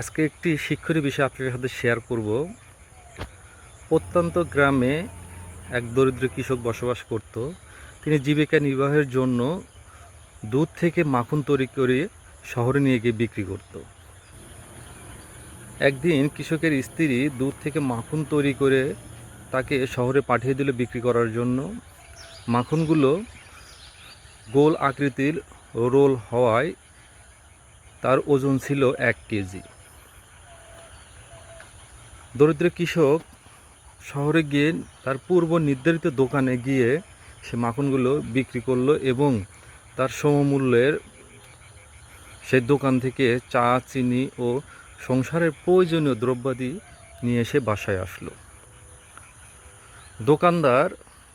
আজকে একটি শিক্ষণীয় বিষয় আপনাদের সাথে শেয়ার করব। প্রত্যন্ত গ্রামে এক দরিদ্র কৃষক বসবাস করত। তিনি জীবিকা নির্বাহের জন্য দুধ থেকে মাখন তৈরি করে শহরে নিয়ে গিয়ে বিক্রি করত। একদিন কৃষকের স্ত্রী দুধ থেকে মাখন তৈরি করে তাকে শহরে পাঠিয়ে দিল বিক্রি করার জন্য। মাখনগুলো গোল আকৃতির রোল হওয়ায় তার ওজন ছিল এক কেজি। দরিদ্র কৃষক শহরে গিয়ে তার পূর্ব নির্ধারিত দোকানে গিয়ে সে মাখনগুলো বিক্রি করল এবং তার সমমূল্যের সেই দোকান থেকে চা, চিনি ও সংসারের প্রয়োজনীয় দ্রব্যাদি নিয়ে এসে বাসায় আসলো। দোকানদার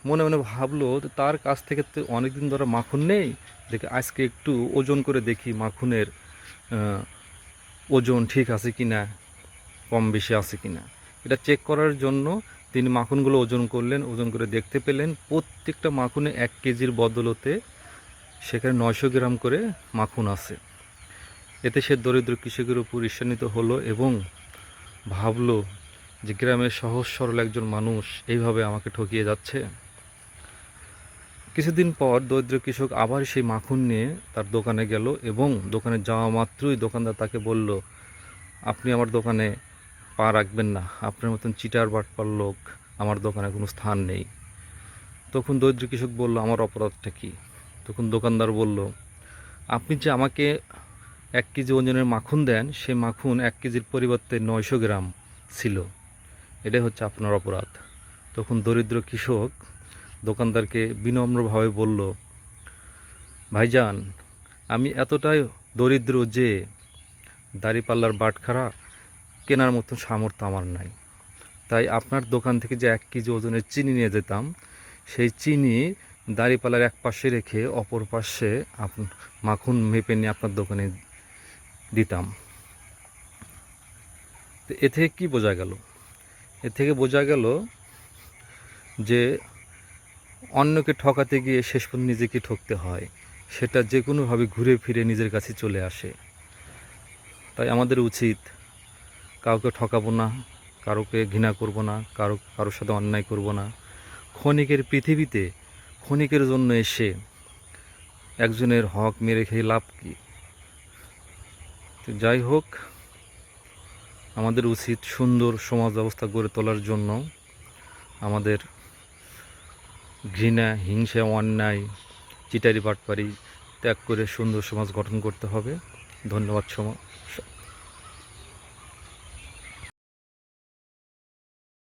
মনে মনে ভাবলো তার কাছ থেকে তো অনেকদিন ধরে মাখন নেই, দেখে আজকে একটু ওজন করে দেখি মাখনের ওজন ঠিক আছে কি না কম বেশি আছে কি না এটা চেক করার জন্য তিনি মাখনগুলো ওজন করলেন, ওজন করে দেখতে পেলেন। প্রত্যেকটা মাখনে এক কেজির বদলতে সেখানে নয়শো গ্রাম করে মাখন আছে। এতে সে দরিদ্র কৃষকের উপর ঈর্ষান্বিত হলো এবং ভাবলো যে গ্রামের সহজ সরল একজন মানুষ এইভাবে আমাকে ঠকিয়ে যাচ্ছে। কিছুদিন পর দরিদ্র কৃষক আবার সেই মাখন নিয়ে তার দোকানে গেল এবং দোকানে যাওয়া মাত্রই দোকানদার তাকে বলল, আপনি আমার দোকানে পা রাখবেন না। আপনার মতন চিটার বাটপার লোক আমার দোকানে কোনো স্থান নেই। তখন দরিদ্র কৃষক বলল, আমার অপরাধটা কী? তখন দোকানদার বলল, আপনি যে আমাকে এক কেজি ওজনের মাখন দেন সে মাখন এক কেজির পরিবর্তে নয়শো গ্রাম ছিল। এটাই হচ্ছে আপনার অপরাধ। তখন দরিদ্র কৃষক দোকানদারকে বিনম্রভাবে বলল, ভাইজান, আমি এতটাই দরিদ্র যে দাড়িপাল্লার বাটখারা কেনার মতো সামর্থ্য আমার নাই। তাই আপনার দোকান থেকে যে এক কেজি ওজনের চিনি নিয়ে যেতাম, সেই চিনি দাঁড়িপালার এক পাশে রেখে অপর পাশে আপ, মাখন মেপে নিয়ে আপনার দোকানে দিতাম। তো এ থেকে কী বোঝা গেল? এ থেকে বোঝা গেল যে অন্যকে ঠকাতে গিয়ে শেষ পর্যন্ত নিজেকে ঠকতে হয়, সেটা যে কোনোভাবে ঘুরে ফিরে নিজের কাছে চলে আসে। তাই আমাদের উচিত কাউকে ঠকাবো না, কারোকে ঘৃণা করব না, কারও, কারোর সাথে অন্যায় করব না। ক্ষণিকের পৃথিবীতে, ক্ষণিকের জন্য এসে একজনের হক মেরে খেয়ে লাভ কী? তো যাই হোক, আমাদের উচিত সুন্দর সমাজ ব্যবস্থা গড়ে তোলার জন্য আমাদের ঘৃণা, হিংসা, অন্যায় চিটারি বাটপারি ত্যাগ করে সুন্দর সমাজ গঠন করতে হবে। ধন্যবাদ সমা